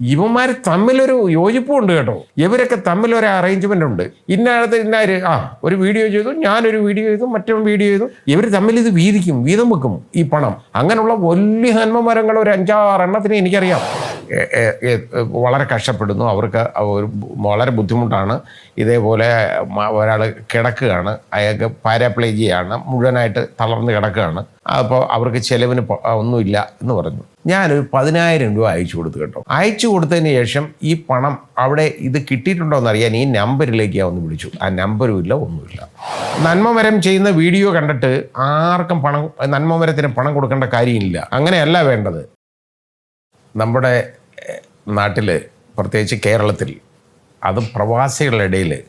ഇവന്മാർ തമ്മിലൊരു യോജിപ്പുണ്ട് കേട്ടോ. ഇവരൊക്കെ തമ്മിൽ ഒരു അറേഞ്ച്മെന്റ് ഉണ്ട്. ഇന്നടത്ത് ഇന്നാര്? ആ ഒരു വീഡിയോ ചെയ്തു ഞാനൊരു വീഡിയോ ചെയ്തു മറ്റൊരു വീഡിയോ ചെയ്തു. ഇവർ തമ്മിൽ ഇത് വീതിക്കും വീതം വെക്കും ഈ പണം. അങ്ങനെയുള്ള വലിയ ഹന്മമരങ്ങൾ ഒരു അഞ്ചാറെണ്ണത്തിന് എനിക്കറിയാം. വളരെ കഷ്ടപ്പെടുന്നു. അവർക്ക് വളരെ ബുദ്ധിമുട്ടാണ്. ഇതേപോലെ ഒരാൾ കിടക്കുകയാണ്. അയാൾക്ക് പാരാപ്ലേജിയാണ്. മുഴുവനായിട്ട് തളർന്ന് കിടക്കുകയാണ്. അപ്പോൾ അവർക്ക് ചെലവിന് ഒന്നുമില്ല എന്ന് പറഞ്ഞു. ഞാനൊരു പതിനായിരം രൂപ അയച്ചു കൊടുത്തു കേട്ടോ. അയച്ചു കൊടുത്തതിന് ശേഷം ഈ പണം അവിടെ ഇത് കിട്ടിയിട്ടുണ്ടോ എന്നറിയാൻ ഈ നമ്പറിലേക്ക് ഒന്ന് വിളിച്ചു. ആ നമ്പരും ഇല്ല ഒന്നുമില്ല. നന്മമരം ചെയ്യുന്ന വീഡിയോ കണ്ടിട്ട് ആർക്കും പണം നന്മമരത്തിന് പണം കൊടുക്കേണ്ട കാര്യമില്ല. അങ്ങനെയല്ല വേണ്ടത്. നമ്മുടെ നാട്ടിൽ പ്രത്യേകിച്ച് കേരളത്തിൽ അതും പ്രവാസികളുടെ ഇടയിൽ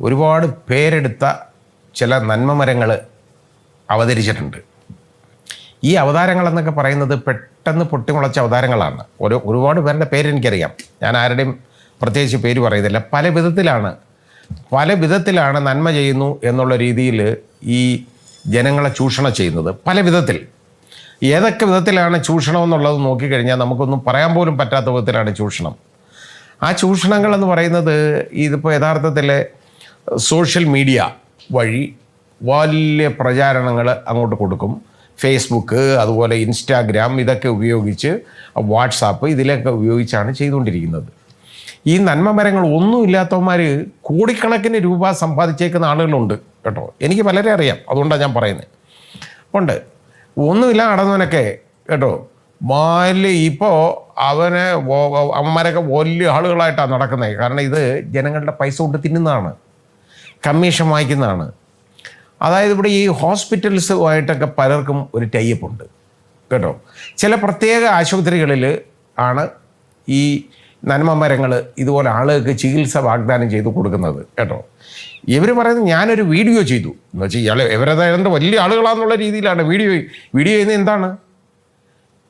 ഒരുപാട് പേരെടുത്ത ചില നന്മമരങ്ങൾ അവതരിച്ചിട്ടുണ്ട്. ഈ അവതാരങ്ങളെന്നൊക്കെ പറയുന്നത് പെട്ടെന്ന് പൊട്ടിമുളച്ച അവതാരങ്ങളാണ്. ഒരു ഒരുപാട് പേരുടെ പേര് എനിക്കറിയാം. ഞാൻ ആരുടെയും പ്രത്യേകിച്ച് പേര് പറയുന്നില്ല. പല വിധത്തിലാണ് പല വിധത്തിലാണ് നന്മ ചെയ്യുന്നു എന്നുള്ള രീതിയിൽ ഈ ജനങ്ങളെ ചൂഷണം ചെയ്യുന്നത്. പല വിധത്തിൽ. ഏതൊക്കെ വിധത്തിലാണ് ചൂഷണം എന്നുള്ളത് നോക്കിക്കഴിഞ്ഞാൽ നമുക്കൊന്നും പറയാൻ പോലും പറ്റാത്ത വിധത്തിലാണ് ചൂഷണം. ആ ചൂഷണങ്ങൾ എന്ന് പറയുന്നത് ഇതിപ്പോൾ യഥാർത്ഥത്തിൽ സോഷ്യൽ മീഡിയ വഴി വലിയ പ്രചാരണങ്ങൾ അങ്ങോട്ട് കൊടുക്കും. ഫേസ്ബുക്ക് അതുപോലെ ഇൻസ്റ്റാഗ്രാം ഇതൊക്കെ ഉപയോഗിച്ച് വാട്സാപ്പ് ഇതിലൊക്കെ ഉപയോഗിച്ചാണ് ചെയ്തുകൊണ്ടിരിക്കുന്നത്. ഈ നന്മമരങ്ങൾ ഒന്നുമില്ലാത്തവന്മാർ കോടിക്കണക്കിന് രൂപ സമ്പാദിച്ചേക്കുന്ന ആളുകളുണ്ട് കേട്ടോ. എനിക്ക് പലരെ അറിയാം അതുകൊണ്ടാണ് ഞാൻ പറയുന്നത് ഉണ്ട്. ഒന്നുമില്ല നടന്നവനൊക്കെ കേട്ടോ. വലിയ ഇപ്പോൾ അവനെ അവന്മാരൊക്കെ വലിയ ആളുകളായിട്ടാണ് നടക്കുന്നത്. കാരണം ഇത് ജനങ്ങളുടെ പൈസ കൊണ്ട് തിന്നുന്നതാണ്. കമ്മീഷൻ വാങ്ങിക്കുന്നതാണ്. അതായത് ഇവിടെ ഈ ഹോസ്പിറ്റൽസുമായിട്ടൊക്കെ പലർക്കും ഒരു ടൈപ്പ് ഉണ്ട്. കേട്ടോ? ചില പ്രത്യേക ആശുപത്രികളിൽ ആണ് ഈ നന്മ മരങ്ങൾ ഇതുപോലെ ആളുകൾക്ക് ചികിത്സ വാഗ്ദാനം ചെയ്തു കൊടുക്കുന്നത്. കേട്ടോ? ഇവർ പറയുന്നത് ഞാനൊരു വീഡിയോ ചെയ്തു. എന്ന് വെച്ചാൽ ഇയാൾ ഇവരതായത് വലിയ ആളുകളാണെന്നുള്ള രീതിയിലാണ്. വീഡിയോ വീഡിയോ ചെയ്യുന്നത് എന്താണ്?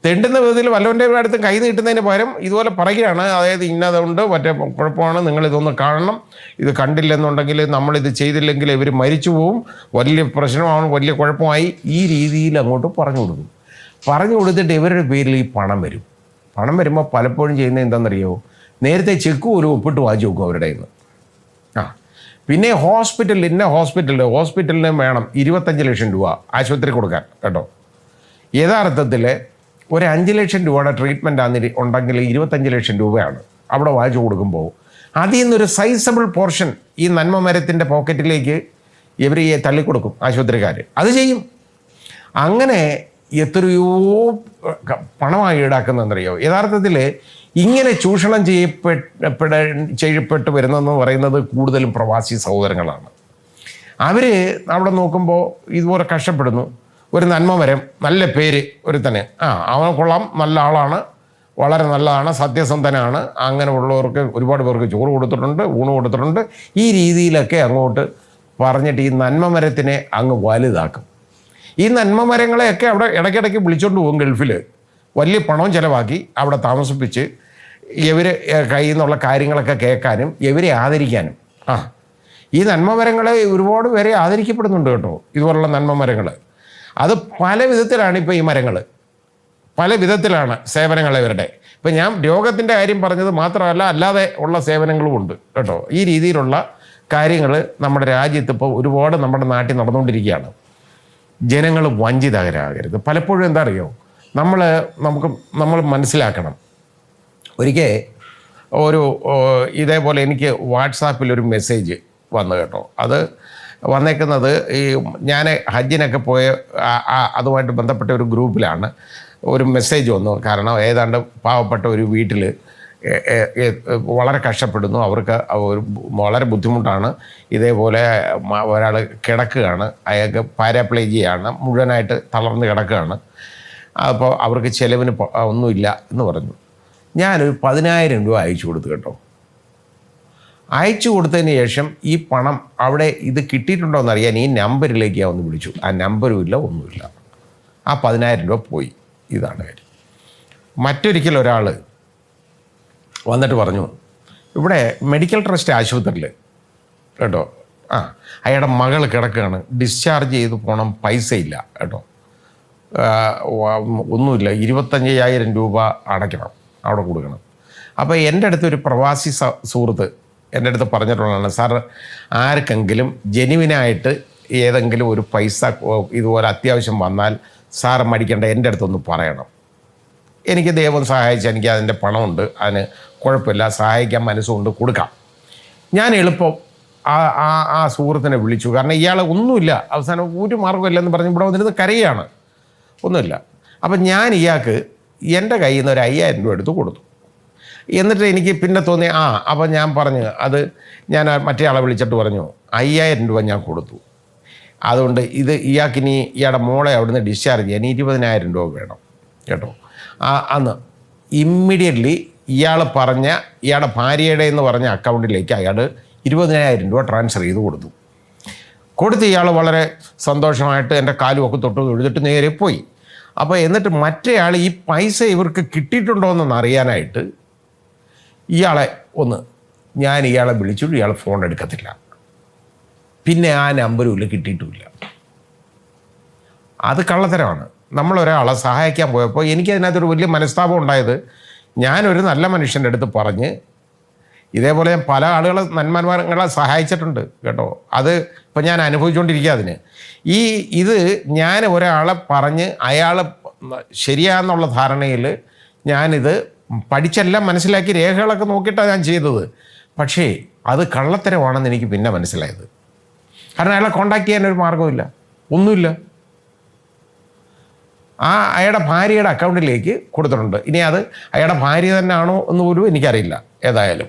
തെണ്ടുന്ന വിധത്തിൽ വല്ലവന്റെ അടുത്ത് കൈ നീട്ടുന്നതിന് പകരം ഇതുപോലെ പറയുകയാണ്. അതായത് ഇന്നതുണ്ട് മറ്റേ കുഴപ്പമാണ്. നിങ്ങൾ ഇതൊന്ന് കാണണം. ഇത് കണ്ടില്ലെന്നുണ്ടെങ്കിൽ നമ്മളിത് ചെയ്തില്ലെങ്കിൽ ഇവർ മരിച്ചു പോവും. വലിയ പ്രശ്നമാണ് വലിയ കുഴപ്പമായി. ഈ രീതിയിൽ അങ്ങോട്ട് പറഞ്ഞു കൊടുക്കും. പറഞ്ഞു കൊടുത്തിട്ട് ഇവരുടെ പേരിൽ ഈ പണം വരും. പണം വരുമ്പോൾ പലപ്പോഴും ചെയ്യുന്നത് എന്താണെന്നറിയോ? നേരത്തെ ചെക്ക് ഒരു ഒപ്പിട്ട് വാങ്ങിച്ചു നോക്കും അവരുടെ നിന്ന് ആ. പിന്നെ ഹോസ്പിറ്റലിൽ ഇന്ന ഹോസ്പിറ്റലിൽ ഹോസ്പിറ്റലിന് വേണം ഇരുപത്തഞ്ച് ലക്ഷം രൂപ ആശുപത്രി കൊടുക്കാൻ കേട്ടോ. യഥാർത്ഥത്തിൽ ഒരു അഞ്ച് ലക്ഷം രൂപയുടെ ട്രീറ്റ്മെന്റ് ആണ് ഉണ്ടെങ്കിൽ ഇരുപത്തഞ്ച് ലക്ഷം രൂപയാണ് അവിടെ വായിച്ചു കൊടുക്കുമ്പോൾ അതിൽ നിന്നൊരു സൈസബിൾ പോർഷൻ ഈ നന്മ മരത്തിന്റെ പോക്കറ്റിലേക്ക് ഇവർ ഈ തള്ളിക്കൊടുക്കും ആശുപത്രിക്കാർ അത് ചെയ്യും. അങ്ങനെ എത്രയോ പണമായി ഈടാക്കുന്നതെന്നറിയോ യഥാർത്ഥത്തിൽ ഇങ്ങനെ ചൂഷണം ചെയ്യപ്പെട്ട ചെയ്യപ്പെട്ട് വരുന്നതെന്ന് പറയുന്നത് കൂടുതലും പ്രവാസി സഹോദരങ്ങളാണ്. അവർ അവിടെ നോക്കുമ്പോൾ ഇതുപോലെ കഷ്ടപ്പെടുന്നു. ഒരു നന്മ വരും. നല്ല പേര് ഒരു തന്നെ ആ അവൻ കൊള്ളാം. നല്ല ആളാണ്. വളരെ നല്ലതാണ്. സത്യസന്ധനാണ്. അങ്ങനെ ഉള്ളവർക്ക് ഒരുപാട് പേർക്ക് ചോറ് കൊടുത്തിട്ടുണ്ട് ഊണ് കൊടുത്തിട്ടുണ്ട്. ഈ രീതിയിലൊക്കെ അങ്ങോട്ട് പറഞ്ഞിട്ട് ഈ നന്മ മരത്തിനെ അങ്ങ് വലുതാക്കും. ഈ നന്മ മരങ്ങളെയൊക്കെ അവിടെ ഇടയ്ക്കിടയ്ക്ക് വിളിച്ചുകൊണ്ട് പോകും ഗൾഫിൽ വലിയ പണവും ചിലവാക്കി അവിടെ താമസിപ്പിച്ച് ഇവർ കയ്യിൽ നിന്നുള്ള കാര്യങ്ങളൊക്കെ കേൾക്കാനും ഇവരെ ആദരിക്കാനും. ആ. ഈ നന്മ മരങ്ങളെ ഒരുപാട് പേരെ ആദരിക്കപ്പെടുന്നുണ്ട് കേട്ടോ. ഇതുപോലുള്ള നന്മ മരങ്ങൾ അത് പല വിധത്തിലാണ് ഇപ്പോൾ ഈ മരങ്ങൾ പല വിധത്തിലാണ് സേവനങ്ങൾ ഇവരുടെ. ഇപ്പം ഞാൻ രോഗത്തിന്റെ കാര്യം പറഞ്ഞത് മാത്രമല്ല അല്ലാതെ ഉള്ള സേവനങ്ങളും ഉണ്ട് കേട്ടോ. ഈ രീതിയിലുള്ള കാര്യങ്ങൾ നമ്മുടെ രാജ്യത്ത് ഇപ്പോൾ ഒരുപാട് നമ്മുടെ നാട്ടിൽ നടന്നുകൊണ്ടിരിക്കുകയാണ്. ജനങ്ങൾ വഞ്ചിതകരാകരുത് പലപ്പോഴും എന്താ അറിയോ? നമ്മൾ നമുക്ക് നമ്മൾ മനസ്സിലാക്കണം. ഒരിക്കൽ ഒരു ഇതേപോലെ എനിക്ക് വാട്സാപ്പിൽ ഒരു മെസ്സേജ് വന്നു കേട്ടോ. അത് വന്നേക്കുന്നത് ഈ ഞാൻ ഹജ്ജിനൊക്കെ പോയ അതുമായിട്ട് ബന്ധപ്പെട്ട ഒരു ഗ്രൂപ്പിലാണ്. ഒരു മെസ്സേജ് വന്നു. കാരണം ഏതാണ്ട് പാവപ്പെട്ട ഒരു വീട്ടിൽ വളരെ കഷ്ടപ്പെടുന്നു. അവർക്ക് ഒരു വളരെ ബുദ്ധിമുട്ടാണ്. ഇതേപോലെ ഒരാൾ കിടക്കുകയാണ്. അയാൾക്ക് പാരാപ്ലേജിയാണ്. മുഴുവനായിട്ട് തളർന്ന് കിടക്കുകയാണ്. അപ്പോൾ അവർക്ക് ചെലവിന് ഒന്നുമില്ല എന്ന് പറഞ്ഞു. ഞാനൊരു പതിനായിരം രൂപ അയച്ചു കൊടുത്തു കേട്ടോ. അയച്ചു കൊടുത്തതിന് ശേഷം ഈ പണം അവിടെ ഇത് കിട്ടിയിട്ടുണ്ടോ എന്നറിയാൻ ഈ നമ്പറിലേക്ക് ഒന്ന് വിളിച്ചു. ആ നമ്പരും ഇല്ല ഒന്നുമില്ല. ആ പതിനായിരം രൂപ പോയി. ഇതാണ് കാര്യം. മറ്റൊരിക്കൽ ഒരാൾ വന്നിട്ട് പറഞ്ഞു ഇവിടെ മെഡിക്കൽ ട്രസ്റ്റ് ആശുപത്രിയിൽ കേട്ടോ ആ അയാളുടെ മകൾ കിടക്കുകയാണ്. ഡിസ്ചാർജ് ചെയ്ത് പോകണം പൈസ ഇല്ല കേട്ടോ ഒന്നുമില്ല ഇരുപത്തഞ്ചായിരം രൂപ അടയ്ക്കണം അവിടെ കൊടുക്കണം. അപ്പോൾ എന്റെ അടുത്തൊരു പ്രവാസി സുഹൃത്ത് എന്റെ അടുത്ത് പറഞ്ഞിട്ടുള്ളതാണ് സാർ ആർക്കെങ്കിലും ജെനുവിനായിട്ട് ഏതെങ്കിലും ഒരു പൈസ ഇതുപോലെ അത്യാവശ്യം വന്നാൽ സാർ മടിക്കേണ്ട എന്റെ അടുത്തൊന്ന് പറയണം. എനിക്ക് ദൈവം സഹായിച്ച് എനിക്ക് അതിന്റെ പണമുണ്ട് അതിന് കുഴപ്പമില്ല സഹായിക്കാൻ മനസ്സുകൊണ്ട് കൊടുക്കാം. ഞാൻ എളുപ്പം ആ ആ ആ സുഹൃത്തിനെ വിളിച്ചു കാരണം ഇയാൾ ഒന്നുമില്ല അവസാനം ഒരു മാർഗമില്ലെന്ന് പറഞ്ഞ് ഇവിടെ വന്നിരുന്ന് കരയാണ്. ഒന്നുമില്ല. അപ്പം ഞാൻ ഇയാൾക്ക് എന്റെ കയ്യിൽ നിന്ന് ഒരു അയ്യായിരം രൂപ എടുത്ത് കൊടുത്തു. എന്നിട്ട് എനിക്ക് പിന്നെ തോന്നി ആ അപ്പം ഞാൻ പറഞ്ഞു അത് ഞാൻ മറ്റേ ആളെ വിളിച്ചിട്ട് പറഞ്ഞു അയ്യായിരം രൂപ ഞാൻ കൊടുത്തു. അതുകൊണ്ട് ഇത് ഇയാൾക്കിനി ഇയാളുടെ മോളെ അവിടുന്ന് ഡിസ്ചാർജ് ചെയ്യാൻ ഇരുപതിനായിരം രൂപ വേണം കേട്ടോ. ആ അന്ന് ഇമ്മീഡിയറ്റ്ലി ഇയാൾ പറഞ്ഞ ഇയാളുടെ ഭാര്യയുടെ എന്ന് പറഞ്ഞ അക്കൗണ്ടിലേക്ക് അയാൾ ഇരുപതിനായിരം രൂപ ട്രാൻസ്ഫർ ചെയ്ത് കൊടുത്തു. കൊടുത്ത് ഇയാൾ വളരെ സന്തോഷമായിട്ട് എന്റെ കാലും ഒക്കെ തൊട്ട് എഴുതിട്ട് നേരെ പോയി. അപ്പോൾ എന്നിട്ട് മറ്റേ ആൾ ഈ പൈസ ഇവർക്ക് കിട്ടിയിട്ടുണ്ടോ എന്നൊന്ന് അറിയാനായിട്ട് ഇയാളെ ഒന്ന് ഞാൻ ഇയാളെ വിളിച്ചിട്ട് ഇയാൾ ഫോൺ എടുക്കത്തില്ല. പിന്നെ ആ നമ്പരും ഇല്ല കിട്ടിയിട്ടുമില്ല അത് കള്ളത്തരമാണ്. നമ്മളൊരാളെ സഹായിക്കാൻ പോയപ്പോൾ എനിക്കതിനകത്തൊരു വലിയ മനസ്താപം ഉണ്ടായത് ഞാനൊരു നല്ല മനുഷ്യന്റെ അടുത്ത് പറഞ്ഞ് ഇതേപോലെ ഞാൻ പല ആളുകളെ നന്മന്മാരെ സഹായിച്ചിട്ടുണ്ട് കേട്ടോ. അത് ഇപ്പം ഞാൻ അനുഭവിച്ചുകൊണ്ടിരിക്കുക അതിന്. ഈ ഇത് ഞാൻ ഒരാളെ പറഞ്ഞ് അയാൾ ശരിയാന്നുള്ള ധാരണയിൽ ഞാനിത് പഠിച്ചെല്ലാം മനസ്സിലാക്കി രേഖകളൊക്കെ നോക്കിയിട്ടാണ് ഞാൻ ചെയ്തത്. പക്ഷേ അത് കള്ളത്തരമാണെന്ന് എനിക്ക് പിന്നെ മനസ്സിലായത്. കാരണം അയാളെ കോണ്ടാക്ട് ചെയ്യാൻ ഒരു മാർഗമില്ല ഒന്നുമില്ല. ആ അയാളുടെ ഭാര്യയുടെ അക്കൗണ്ടിലേക്ക് കൊടുത്തിട്ടുണ്ട്. ഇനി അത് അയാളുടെ ഭാര്യ തന്നെ ആണോ എന്ന് പോലും എനിക്കറിയില്ല ഏതായാലും.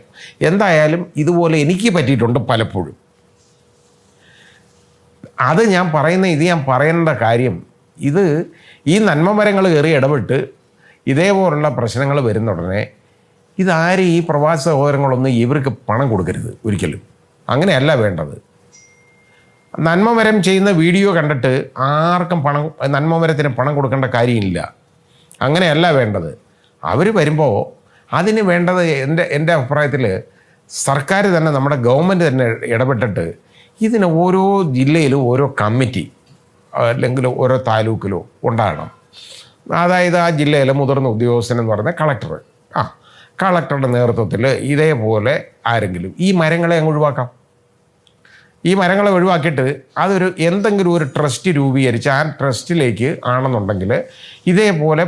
എന്തായാലും ഇതുപോലെ എനിക്ക് പറ്റിയിട്ടുണ്ട് പലപ്പോഴും. അത് ഞാൻ പറയുന്ന ഇത് ഞാൻ പറയേണ്ട കാര്യം ഇത് ഈ നന്മമരങ്ങൾ കയറി ഇടപെട്ട് ഇതേപോലുള്ള പ്രശ്നങ്ങൾ വരുന്ന ഉടനെ ഇതാരും ഈ പ്രവാസ സഹോദരങ്ങളൊന്നും ഇവർക്ക് പണം കൊടുക്കരുത് ഒരിക്കലും. അങ്ങനെയല്ല വേണ്ടത്. നന്മമരം ചെയ്യുന്ന വീഡിയോ കണ്ടിട്ട് ആർക്കും പണം നന്മമരത്തിന് പണം കൊടുക്കേണ്ട കാര്യമില്ല. അങ്ങനെയല്ല വേണ്ടത്. അവർ വരുമ്പോൾ അതിന് വേണ്ടത് എന്റെ എന്റെ അഭിപ്രായത്തിൽ സർക്കാർ തന്നെ നമ്മുടെ ഗവൺമെന്റ് തന്നെ ഇടപെട്ടിട്ട് ഇതിന് ഓരോ ജില്ലയിലും ഓരോ കമ്മിറ്റി അല്ലെങ്കിൽ ഓരോ താലൂക്കിലോ ഉണ്ടാകണം. അതായത് ആ ജില്ലയിലെ മുതിർന്ന ഉദ്യോഗസ്ഥൻ എന്ന് പറയുന്ന കളക്ടർ. ആ കളക്ടറുടെ നേതൃത്വത്തിൽ ഇതേപോലെ ആരെങ്കിലും ഈ മരങ്ങളെ അങ്ങ് ഒഴിവാക്കാം. ഈ മരങ്ങളെ ഒഴിവാക്കിയിട്ട് അതൊരു എന്തെങ്കിലും ഒരു ട്രസ്റ്റ് രൂപീകരിച്ച് ആ ട്രസ്റ്റിലേക്ക് ആണെന്നുണ്ടെങ്കിൽ ഇതേപോലെ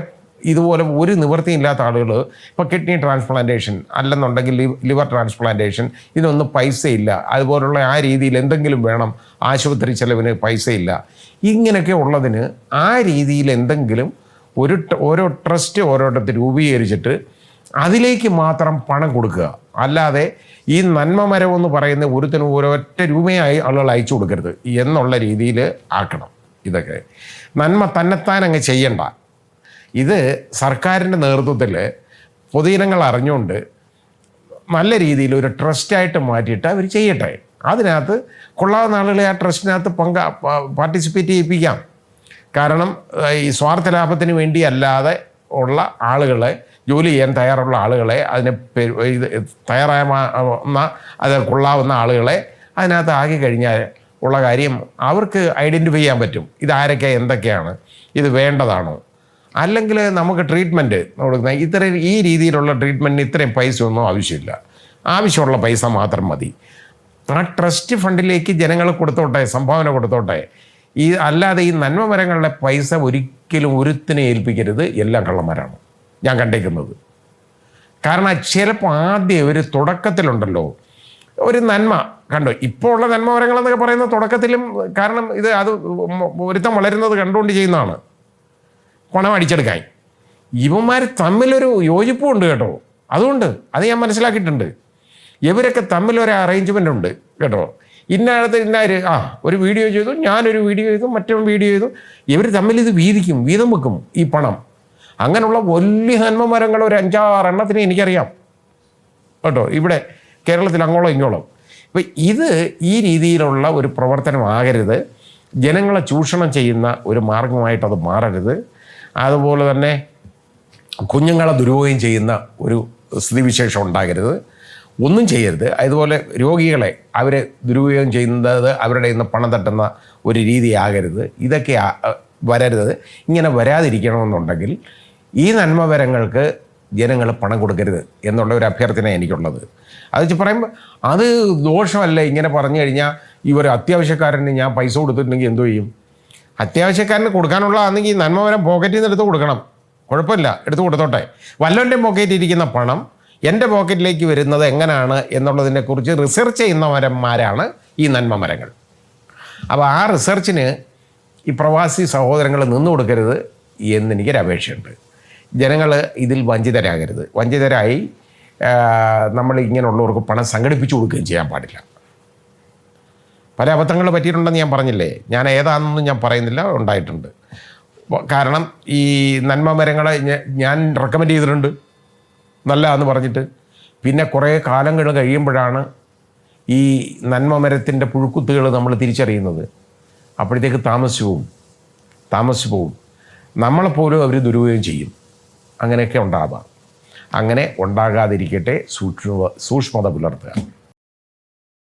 ഇതുപോലെ ഒരു നിവൃത്തിയില്ലാത്ത ആളുകൾ ഇപ്പോൾ കിഡ്നി ട്രാൻസ്പ്ലാന്റേഷൻ അല്ലെന്നുണ്ടെങ്കിൽ ലിവ ലിവർ ട്രാൻസ്പ്ലാന്റേഷൻ ഇതിനൊന്നും പൈസയില്ല. അതുപോലുള്ള ആ രീതിയിൽ എന്തെങ്കിലും വേണം ആശുപത്രി ചെലവിന് പൈസയില്ല. ഇങ്ങനെയൊക്കെ ഉള്ളതിന് ആ രീതിയിൽ എന്തെങ്കിലും ഒരു ഓരോ ട്രസ്റ്റ് ഓരോരുത്തർ രൂപീകരിച്ചിട്ട് അതിലേക്ക് മാത്രം പണം കൊടുക്കുക. അല്ലാതെ ഈ നന്മ മരം എന്ന് പറയുന്ന ഒരുത്തിനും ഒരൊറ്റ രൂപയായി ആളുകൾ അയച്ചു കൊടുക്കരുത്. എന്നുള്ള രീതിയിൽ ആക്കണം ഇതൊക്കെ. നന്മ തന്നെത്താൻ അങ്ങ് ചെയ്യണ്ട. ഇത് സർക്കാരിന്റെ നേതൃത്വത്തിൽ പൊതുജനങ്ങൾ അറിഞ്ഞുകൊണ്ട് നല്ല രീതിയിൽ ഒരു ട്രസ്റ്റായിട്ട് മാറ്റിയിട്ട് അവർ ചെയ്യട്ടെ. അതിനകത്ത് കൊള്ളാവുന്ന ആളുകളെ ആ ട്രസ്റ്റിനകത്ത് പങ്ക പാർട്ടിസിപ്പേറ്റ് ചെയ്യിപ്പിക്കാം. കാരണം ഈ സ്വാർത്ഥ ലാഭത്തിന് വേണ്ടി അല്ലാതെ ഉള്ള ആളുകളെ ജോലി ചെയ്യാൻ തയ്യാറുള്ള ആളുകളെ അതിനെ ഇത് തയ്യാറാവുന്ന അത് കൊള്ളാവുന്ന ആളുകളെ അതിനകത്ത് ആകെ കഴിഞ്ഞാൽ ഉള്ള കാര്യം അവർക്ക് ഐഡന്റിഫൈ ചെയ്യാൻ പറ്റും. ഇതാരൊക്കെ എന്തൊക്കെയാണ് ഇത് വേണ്ടതാണോ? അല്ലെങ്കിൽ നമുക്ക് ട്രീറ്റ്മെന്റ് കൊടുക്കുന്ന ഇത്രയും ഈ രീതിയിലുള്ള ട്രീറ്റ്മെന്റിന് ഇത്രയും പൈസ ഒന്നും ആവശ്യമില്ല. ആവശ്യമുള്ള പൈസ മാത്രം മതി. ആ ട്രസ്റ്റ് ഫണ്ടിലേക്ക് ജനങ്ങൾ കൊടുത്തോട്ടെ സംഭാവന കൊടുത്തോട്ടെ ഈ അല്ലാതെ ഈ നന്മ മരങ്ങളുടെ പൈസ ഒരിക്കലും ഒരുത്തിനെ ഏൽപ്പിക്കരുത് എല്ലാം കള്ളന്മാരാണ്. ഞാൻ കണ്ടേക്കുന്നത്. കാരണം ചിലപ്പോൾ ആദ്യം ഒരു തുടക്കത്തിലുണ്ടല്ലോ. ഒരു നന്മ കണ്ടോ? ഇപ്പോൾ ഉള്ള നന്മ മരങ്ങളെന്നൊക്കെ പറയുന്ന തുടക്കത്തിലും കാരണം ഇത് അത് ഒരുത്തം വളരുന്നത് കണ്ടുകൊണ്ട് ചെയ്യുന്നതാണ്. പണം അടിച്ചെടുക്കാൻ. ഇവന്മാർ തമ്മിലൊരു യോജിപ്പും ഉണ്ട് കേട്ടോ. അതുകൊണ്ട് അത് ഞാൻ മനസ്സിലാക്കിയിട്ടുണ്ട്. ഇവരൊക്കെ തമ്മിലൊരു അറേഞ്ച്മെന്റ് ഉണ്ട് കേട്ടോ. ഇന്നടത്ത് ഇന്നാര്? ആ ഒരു വീഡിയോ ചെയ്തു ഞാനൊരു വീഡിയോ ചെയ്തു മറ്റൊരു വീഡിയോ ചെയ്തു. ഇവർ തമ്മിൽ ഇത് വീതിക്കും വീതം വെക്കും ഈ പണം. അങ്ങനെയുള്ള വലിയ നന്മ മരങ്ങൾ ഒരു അഞ്ചാറെണ്ണത്തിന് എനിക്കറിയാം. കേട്ടോ ഇവിടെ കേരളത്തിൽ അങ്ങോളം ഇങ്ങോളം. അപ്പം ഇത് ഈ രീതിയിലുള്ള ഒരു പ്രവർത്തനമാകരുത് ജനങ്ങളെ ചൂഷണം ചെയ്യുന്ന ഒരു മാർഗമായിട്ടത് മാറരുത്. അതുപോലെ തന്നെ കുഞ്ഞുങ്ങളെ ദുരുപയോഗം ചെയ്യുന്ന ഒരു സ്ഥിതിവിശേഷം ഉണ്ടാകരുത്. ഒന്നും ചെയ്യരുത്. അതുപോലെ രോഗികളെ അവരെ ദുരുപയോഗം ചെയ്യുന്നത് അവരുടെ ഇന്ന് പണം തട്ടുന്ന ഒരു രീതിയാകരുത്. ഇതൊക്കെ വരരുത്. ഇങ്ങനെ വരാതിരിക്കണമെന്നുണ്ടെങ്കിൽ ഈ നന്മവരങ്ങൾക്ക് ജനങ്ങൾ പണം കൊടുക്കരുത് എന്നുള്ള ഒരു അഭ്യർത്ഥന എനിക്കുള്ളത്. അത് വെച്ച് പറയുമ്പോൾ അത് ദോഷമല്ല. ഇങ്ങനെ പറഞ്ഞു കഴിഞ്ഞാൽ ഇവർ അത്യാവശ്യക്കാരന് ഞാൻ പൈസ കൊടുത്തിട്ടുണ്ടെങ്കിൽ എന്തോ ചെയ്യും? അത്യാവശ്യക്കാരന് കൊടുക്കാനുള്ളതാണെങ്കിൽ നന്മവരം പോക്കറ്റിൽ നിന്ന് എടുത്ത് കൊടുക്കണം. കുഴപ്പമില്ല. എടുത്ത് കൊടുത്തോട്ടെ. വല്ലവന്റെ പോക്കറ്റിൽ ഇരിക്കുന്ന പണം എന്റെ പോക്കറ്റിലേക്ക് വരുന്നത് എങ്ങനെയാണ് എന്നുള്ളതിനെക്കുറിച്ച് റിസർച്ച് ചെയ്യുന്ന മരന്മാരാണ് ഈ നന്മ മരങ്ങൾ. അപ്പോൾ ആ റിസർച്ചിന് ഈ പ്രവാസി സഹോദരങ്ങൾ നിന്നു കൊടുക്കരുത് എന്നെനിക്കൊരു അപേക്ഷയുണ്ട്. ജനങ്ങൾ ഇതിൽ വഞ്ചിതരാകരുത്. വഞ്ചിതരായി നമ്മൾ ഇങ്ങനെയുള്ളവർക്ക് പണം സംഘടിപ്പിച്ചു കൊടുക്കുകയും ചെയ്യാൻ പാടില്ല. പല അബദ്ധങ്ങൾ പറ്റിയിട്ടുണ്ടെന്ന് ഞാൻ പറഞ്ഞില്ലേ? ഞാൻ ഏതാണെന്നൊന്നും ഞാൻ പറയുന്നില്ല ഉണ്ടായിട്ടുണ്ട്. കാരണം ഈ നന്മ മരങ്ങളെ ഞാൻ റെക്കമെൻഡ് ചെയ്തിട്ടുണ്ട്. നല്ലതാന്ന് പറഞ്ഞിട്ട്. പിന്നെ കുറേ കാലങ്ങൾ കഴിയുമ്പോഴാണ് ഈ നന്മ മരത്തിന്റെ പുഴുക്കുത്തുകൾ നമ്മൾ തിരിച്ചറിയുന്നത്. അപ്പോഴത്തേക്ക് താമസിച്ചു പോവും. താമസിച്ചു പോവും. നമ്മളെപ്പോലും അവർ ദുരുപയോഗം ചെയ്യും. അങ്ങനെയൊക്കെ ഉണ്ടാവാം. അങ്ങനെ ഉണ്ടാകാതിരിക്കട്ടെ സൂക്ഷ്മ സൂക്ഷ്മത പുലർത്തുക.